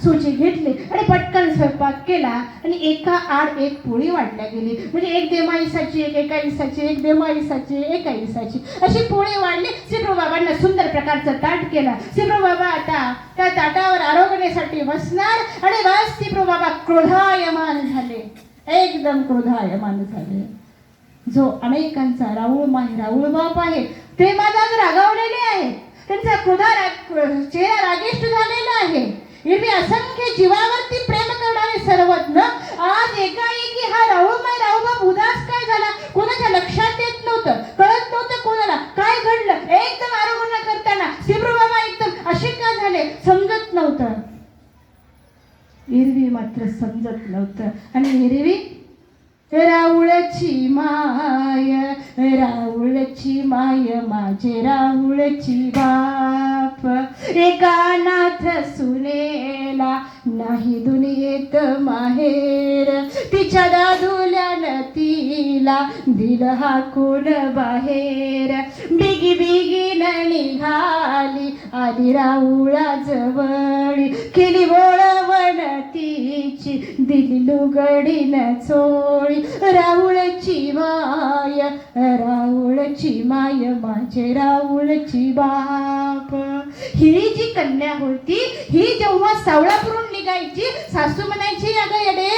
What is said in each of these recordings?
सूची घेतली आणि पटकन स्वयंपाक केला आणि एका आड एक पोळी वाढल्या गेली. म्हणजे एक देमाईसाची एक एका इसाची एक देमाईसाची एका इसाची अशी पोळी वाढली. श्रीप्रभू बाबांना सुंदर प्रकारचं ताट केला. श्रीप्रभू बाबा आता त्या ताटावर आरोग्यासाठी बसणार आणि बस श्रीप्रभू बाबा क्रोधायमान झाले. एकदम क्रोधायमान झाले. जो अनेकांचा राऊळ माही राऊळ बाप आहे ते माझा रागावलेले आहे त्यांचा क्रोधा राग चेहरा रागेष्ट झालेला आहे. हिरवी असंख्य जीवावरती प्रेम करणारे सर्वज्ञ आज एकाएकी हा राहुळमाई राहुबाब उदास काय झाला? कोणाच्या लक्षात येत नव्हतं कळत नव्हतं कोणाला काय घडलं. एकदम आरोग्य करताना शिब्रू बाबा एकदम असे का झाले? समजत नव्हतं. एरवी मात्र समजत नव्हतं. आणि एरवी राऊळची माय राऊळची माय माझे राऊळची बाप. एका नाथ सुनेला नाही दुनियेत माहेर. तिच्या दादुल्यानं तिला दिल हाकून बाहेर. बिगी बिगीन निघाली आधी राऊळा जवळी केली वळवण तिची दिली लुगडीन चोळी. राऊळची माय राऊळची माय माझे राऊळची बाप. ही जी कन्या होती ही जेव्हा सावळापुरून निघायची सासू म्हणायची अगं येडे.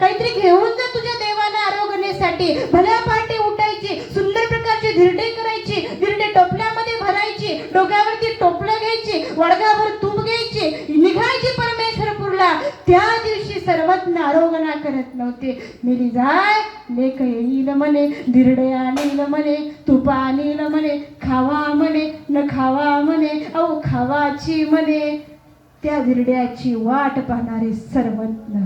काहीतरी घेऊन जा तुझ्या देवाला आरोग्यासाठी भल्या पहाटे उठायची सुंदर प्रकारची धिरडे करायची धिरडे टोपल्यामध्ये भरायची डोक्यावरती टोपलं घ्यायची वडगावर तूप घ्यायची निघायची परमेश्वरपूरला. त्या दिवशी सर्वज्ञ आरोगणा करत नव्हते. मेली जाय लेख येईल म्हणे धिरडे आणील म्हणे तुप आणील म्हणे खावा म्हणे न खावा म्हणे अहो खावाची म्हणे त्या धिरड्याची वाट पाहणारे सर्वज्ञ.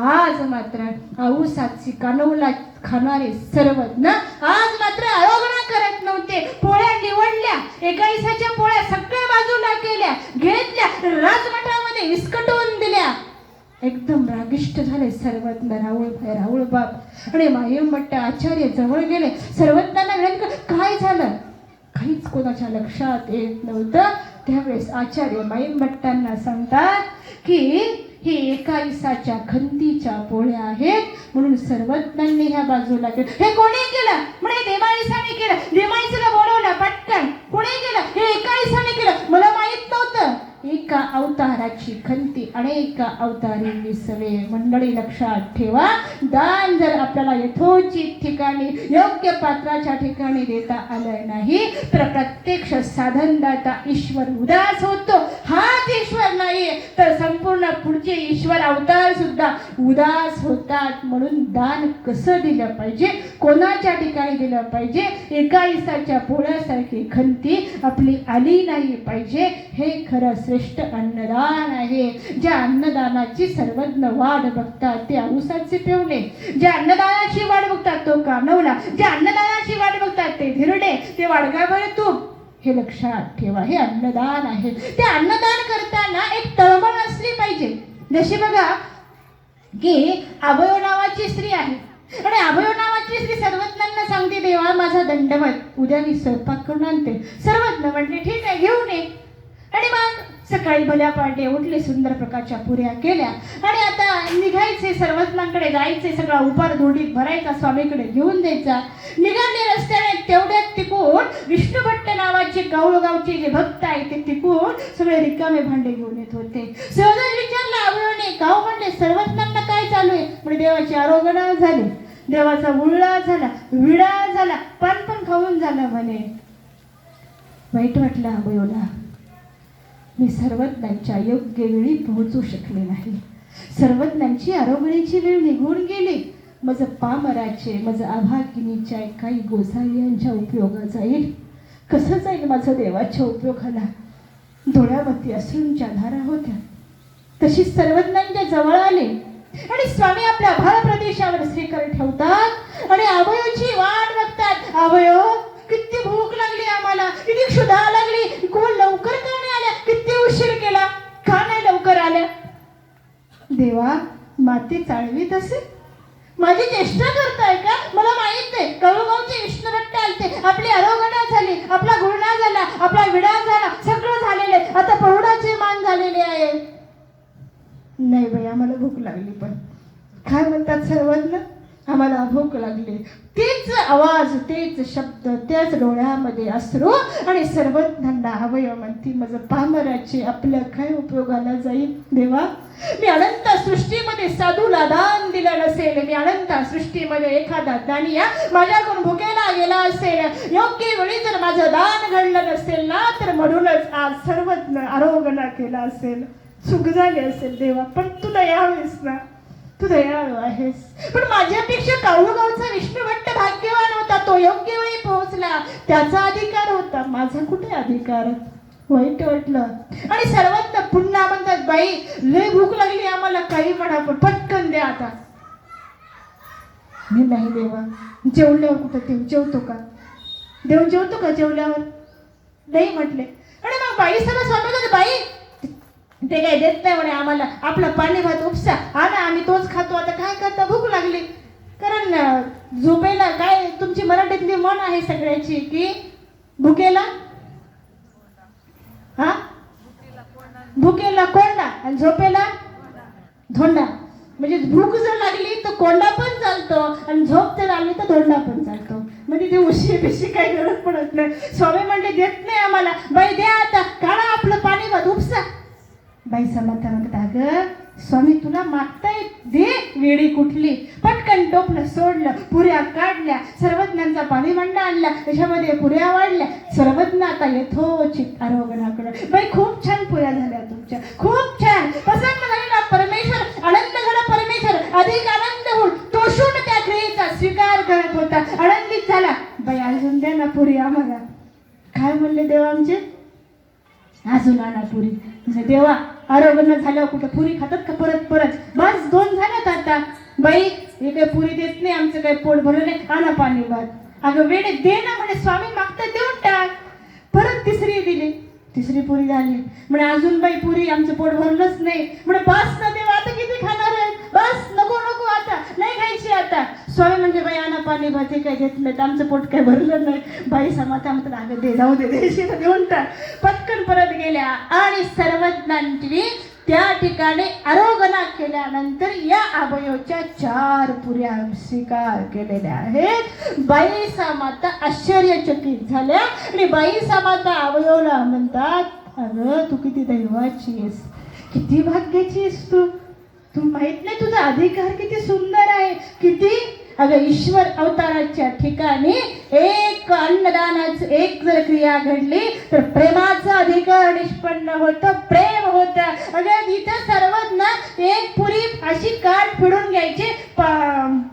आज मात्र आऊसाची कानवला खाणारे सर्वज्ञ आज मात्र आरोग्य करत नव्हते. पोळ्या निवडल्या एका इसाच्या पोळ्या सगळ्या बाजूला केल्या घेतल्या राजमठामध्ये विस्कटवून दिल्या. एकदम रागिष्ट झाले सर्वज्ञ राहुळ भाई राहुळ बाप. आणि मायमट्ट आचार्य जवळ गेले. सर्वज्ञांना काय झालं? काहीच कोणाच्या लक्षात येत नव्हतं. त्यावेळेस आचार्य माईन भट्टांना सांगतात की हे एका इसाच्या खंतीच्या पोळ्या आहेत म्हणून सर्वज्ञांनी ह्या बाजूला केलं हे कोणी केलं? म्हणे देवाईसाने केलं. देवाईसाला बोलवलं पटकन कोणी केलं हे एका इसाने केलं मला माहीत नव्हतं एका अवताराची खंती अनेक अवतारी विसवे मंडळी लक्षात ठेवा. दान जर आपल्याला यथोचित ठिकाणी योग्य पात्राच्या ठिकाणी देता आलं नाही तर प्रत्यक्ष साधनदाता ईश्वर उदास होतो. हाच ईश्वर नाही तर संपूर्ण पुढचे ईश्वर अवतार सुद्धा उदास होतात. म्हणून दान कसं दिलं पाहिजे? कोणाच्या ठिकाणी दिलं पाहिजे? एका इसाच्या पोळ्यासारखी खंती आपली आली नाही पाहिजे. हे खरं श्रेष्ठ अन्नदान आहे ज्या अन्नदानाची सर्वज्ञ वाट बघतात ते औसाचे ठेवणे ज्या अन्नदानाची वाट बघतात तो कानवला. ज्या अन्नदानाची वाट बघतात ते धिरडे. ते वाडगाभर तूप हे लक्षात ठेवा हे अन्नदान आहे. ते अन्नदान करताना एक तळमळ असली पाहिजे. जशी बघा की अभयो नावाची स्त्री आहे. आणि अभयो नावाची स्त्री सर्वज्ञांना सांगते देवा माझा दंडवत. उद्या मी स्वयंपाक करून आणते. सर्वज्ञ म्हटले ठीक आहे घेऊन ये. आणि मग सकाळी भल्या पहाटे उठले सुंदर प्रकारच्या पुऱ्या केल्या. आणि आता निघायचे सर्वजनांकडे जायचे सगळा उपार धोडीत भरायचा स्वामीकडे घेऊन द्यायचा. निघाले रस्त्याने तेवढ्यात तिकून विष्णुभट्ट नावाचे गावगावचे जे भक्त आहेत ते तिकून सगळे रिकामे भांडे घेऊन येत होते. सहजच विचारला आवळणे गाव म्हणले सर्वज्ञांना काय चालू आहे? म्हणजे देवाची आरोगणा झाली. देवाचा उळा झाला विडा झाला पण पण खाऊन झाला म्हणे. वाईट वाटलं अभयोला मी सर्वज्ञांच्या योग्य वेळी पोहोचू शकले नाही. सर्वज्ञांची आरोग्याची वेळ निघून गेली. माझं पामराचे मज आभागिनीच्या काही गोसाव्यांच्या उपयोगा जाईल कसं जाईल माझं देवाच्या उपयोगाला? डोळ्यावरती असूनच्या धारा होत्या. तशी सर्वज्ञांच्या जवळ आले. आणि स्वामी आपल्या भाळ प्रदेशावर श्रीकर ठेवतात आणि अवयवची वाट बघतात. अवयव किती भूक लागली आम्हाला किती क्षुधा लागली. कोण लवकर का किती उशीर केला? का नाही लवकर आल्या? देवा माती चाळवीत असे माझी चेष्टा करताय का? मला माहीत आहे कळूगावचे विष्णू आलते. आपली अरोगणा झाली. आपला गुरणा झाला. आपला विडा झाला. सगळं झालेले आता पहुडाचे मान झालेले आहे. नाही भैया मला भूक लागली पण. काय म्हणतात सर्वांना? आम्हाला भूक लागली. तेच आवाज तेच शब्द त्याच डोळ्यामध्ये अश्रू आणि सर्वज्ञांना अवयव म्हणती माझं पामराचे आपल्या काय उपयोगाला जाईल देवा? मी अनंत सृष्टीमध्ये साधूला दान दिलं नसेल. मी अनंत सृष्टीमध्ये एखादा दानिया माझ्याकडून भुकेला गेला असेल. योग्य वेळी जर माझं दान घडलं नसेल ना तर म्हणूनच आज सर्वज्ञ आरोगना केला असेल. चूक झाली असेल देवा पण तुला यावेळेस ना तू दयाळू आहेस. पण माझ्यापेक्षा काळूगावचा विष्णू भट्ट भाग्यवान होता तो योग्य वेळी पोहोचला. त्याचा अधिकार होता माझा कुठे अधिकार? वाईट वाटलं. आणि सर्वात पुन्हा म्हणतात बाई लय भूक लागली आम्हाला काही म्हणा पण पटकन द्या आता. मी नाही देवा. जेवल्यावर कुठं देव जेवतो का? देव जेवतो का जेवल्यावर? नाही म्हटले. आणि मग बाई सगळं सांगत बाई? ते काय देत नाही म्हणे आम्हाला. आपलं पाणी भात उपसा. हा ना आम्ही तोच खातो. आता काय करता? भूक लागली. कारण झोपेला काय तुमची मराठीतली मन आहे सगळ्याची की भुकेला? हा? भुकेला कोंडा आणि झोपेला धोंडा. म्हणजे भूक जर लागली तर कोंडा पण चालतो आणि झोप जर आली तर धोंडा पण चालतो. म्हणजे ते उशी बिशी काही गरज पडत नाही. स्वामी म्हणले देत नाही आम्हाला. बाई द्या आता. काढा आपलं पाणी भात. उपसा. बाई समर्थ म्हणतात अगं स्वामी तुला मागताय दे वेळी कुठली. पटकन टोपलं सोडलं पुऱ्या काढल्या सर्वज्ञांचा पाणी मांडा आणला त्याच्यामध्ये पुऱ्या वाढल्या सर्वज्ञ आता यथोचित आरोग्याकडं बाई खूप छान पुऱ्या झाल्या तुमच्या. खूप छान. प्रसन्न झालेला परमेश्वर आनंद घडा परमेश्वर. अधिक आनंद होऊन तोषून त्या क्रियेचा स्वीकार करत होता. आनंदित झाला. बाई अजून द्या ना पुरी आम्हाला. काय म्हणले देव आमचे? अजून आणा पुरी. म्हणजे देवा आरोग्य झाल्यावर कुठं पुरी खातात का परत परत? बस दोन झाल्यात आता. बाई हे काही पुरी देत नाही आमचं काही पोट भरलं नाही खाना पाणी भात. अगं वेळे दे ना म्हणे स्वामी मागतं देऊन टाक. परत तिसरी दिली. तिसरी पुरी झाली. म्हणे अजून बाई पुरी आमचं पोट भरलंच नाही. म्हणे बस ना देवा आता किती खाणार आहे? बस नको नको आता नाही खायची सोय म्हणजे बाई आणा पाणी भात काय देत तर आमचं पोट काय भरलं नाही. बाई समाता म्हणतात अगं दे जाऊ दे देशील देऊन तर पटकन परत गेल्या आणि सर्वज्ञांची त्या ठिकाणी आरोगना केल्यानंतर या अभयोच्या चार पुऱ्या स्वीकार केलेल्या आहेत. बाईसा माता आश्चर्यचकित झाल्या आणि बाईसा माता अवयवला म्हणतात अगं तू किती दैवाची आहेस. किती भाग्याची आहेस तू. तू माहीत नाही तुझा अधिकार किती सुंदर आहे. किती अगं ईश्वर अवताराच्या ठिकाणी एक अन्नदानाच एक जर क्रिया घडली तर प्रेमाचा अधिकार निष्पन्न होतं प्रेम होत. अगं इथं सर्वज्ञ एक पुरी अशी काठ फिडून घ्यायची प-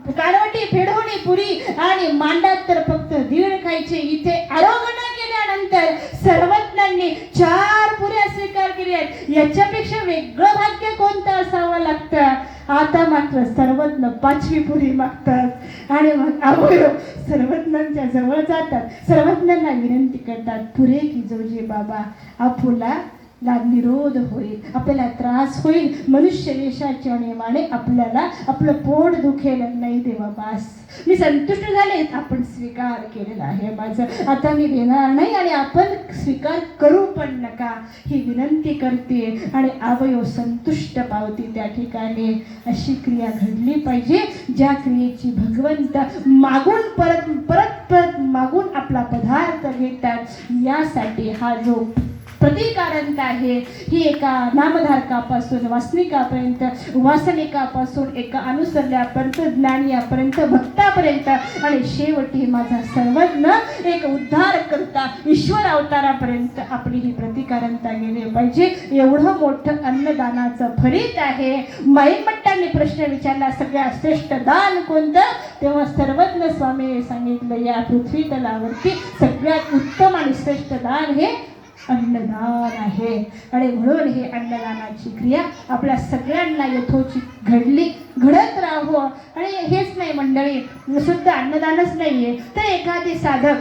कालवटी फिडवणी पुरी आणि मांडात तर फक्त दीड खायचे. इथे आरोग्य केल्यानंतर सर्वज्ञांनी चार पुऱ्या स्वीकार केल्या आहेत. याच्यापेक्षा वेगळं भाग्य कोणतं असावं लागतं? आता मात्र सर्वज्ञ पाचवी पुरी मागतात. आणि मग अवयव सर्वज्ञांच्या जवळ जातात. सर्वज्ञांना विनंती करतात पुरे की जोजे बाबा आपुला ला निरोध होईल आपल्याला त्रास होईल. मनुष्य यशाच्या नियमाने आपल्याला आपलं पोट दुखेल नाही देवा बास. मी संतुष्ट झाले आपण स्वीकार केलेला आहे माझं. आता मी देणार नाही आणि आपण स्वीकार करू पण नका. ही विनंती करते आणि अवयव संतुष्ट पावती त्या ठिकाणी. अशी क्रिया घडली पाहिजे ज्या क्रियेची भगवंत मागून परत परत परत मागून आपला पदार्थ घेतात. यासाठी हा जो प्रतिकारंत आहे? ही एका नामधारकापासून वासनिकापर्यंत वासनिकापासून एका अनुसरल्यापर्यंत ज्ञानियापर्यंत भक्तापर्यंत आणि शेवटी माझा सर्वज्ञ एक उद्धार करता ईश्वर अवतारापर्यंत आपली ही प्रतिकारणता गेली पाहिजे. एवढं मोठं अन्नदानाचं फलित आहे. माईमट्टांनी प्रश्न विचारला सगळ्यात श्रेष्ठ दान कोणतं? तेव्हा सर्वज्ञ स्वामीने सांगितलं या पृथ्वी तलावरती सगळ्यात उत्तम आणि श्रेष्ठ दान हे अन्नदान आहे. आणि म्हणून हे अन्नदानाची क्रिया आपल्या सगळ्यांना यथोचित घडली घडत राहावं. आणि हेच नाही मंडळी सुद्धा अन्नदानच नाहीये. तर एखादी साधक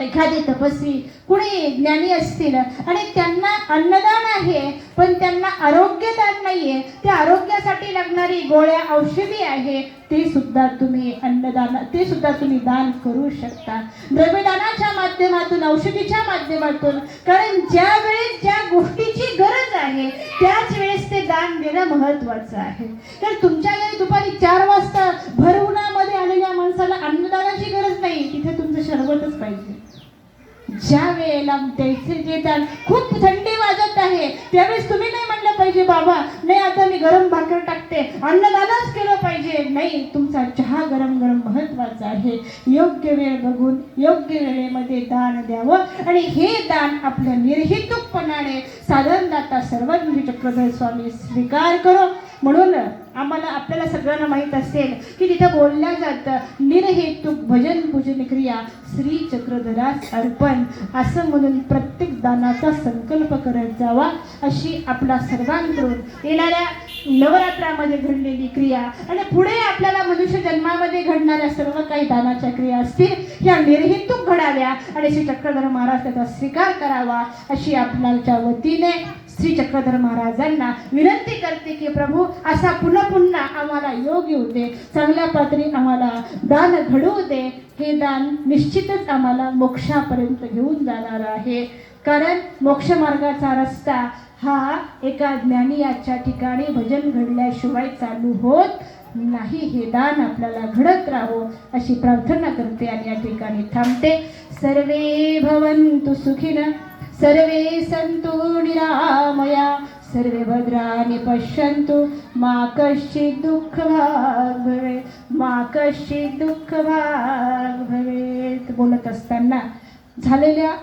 एखादी तपस्वी कुणी ज्ञानी असतील आणि त्यांना अन्नदान आहे पण त्यांना आरोग्यदान नाहीये त्या आरोग्यासाठी लागणारी गोळ्या औषधी आहे ते सुद्धा तुम्ही अन्नदान ते सुद्धा तुम्ही दान करू शकता. द्रव्यदानाच्या माध्यमातून औषधीच्या माध्यमातून कारण ज्या वेळेस ज्या गोष्टीची गरज आहे त्याच वेळेस ते दान देणं महत्वाचं आहे. तर तुमच्या घरी दुपारी चार वाजता भर उन्हामध्ये आलेल्या माणसाला अन्नदानाची गरज नाही तिथे तुमचं शरबतच पाहिजे. ज्या वेळेला त्याचे जे दान खूप थंडी वाजत आहे त्यावेळेस तुम्ही नाही म्हणलं पाहिजे बाबा नाही आता मी गरम भाकर टाकते अन्नदानच केलं पाहिजे. नाही तुमचा चहा गरम गरम महत्त्वाचा आहे. योग्य वेळ बघून योग्य वेळेमध्ये दान द्यावं. आणि हे दान आपल्या निर्हेतुकपणाने साधारणतः सर्वांनी चक्रधर स्वामी स्वीकार करो. म्हणून आम्हाला आपल्याला सगळ्यांना माहीत असेल की तिथं बोलल्या जातं निर्हेतुक भजन पूजन क्रिया श्री चक्रधरास अर्पण असं म्हणून प्रत्येक दानाचा संकल्प करत जावा अशी आपला सर्वांकडून येणाऱ्या नवरात्रामध्ये घडलेली क्रिया आणि पुढे आपल्याला मनुष्य जन्मामध्ये घडणाऱ्या सर्व काही दानाच्या क्रिया असतील या निर्हितूक घडाव्या आणि श्री चक्रधर महाराज त्याचा स्वीकार करावा अशी आपल्याच्या वतीने श्री चक्रधर महाराजांना विनंती करते की प्रभू असा पुन्हा पुन्हा आम्हाला योग येऊ दे चांगल्या पातळी आम्हाला दान घडवू दे हे दान निश्चितच आम्हाला मोक्षापर्यंत घेऊन जाणार आहे. कारण मोक्ष मार्गाचा रस्ता हा एका ज्ञानियाच्या ठिकाणी भजन घडल्याशिवाय चालू होत नाही. हे दान आपल्याला घडत राहो अशी प्रार्थना करते आणि या ठिकाणी थांबते. सर्वे भवन्तु सुखिन सर्वे सन्तु निरामया सर्वे भद्राणि पश्यन्तु. मा कश्चित् दुःखभाग् भवेत् मा कश्चित् दुःखभाग् भवेत् बोलत असताना झालेल्या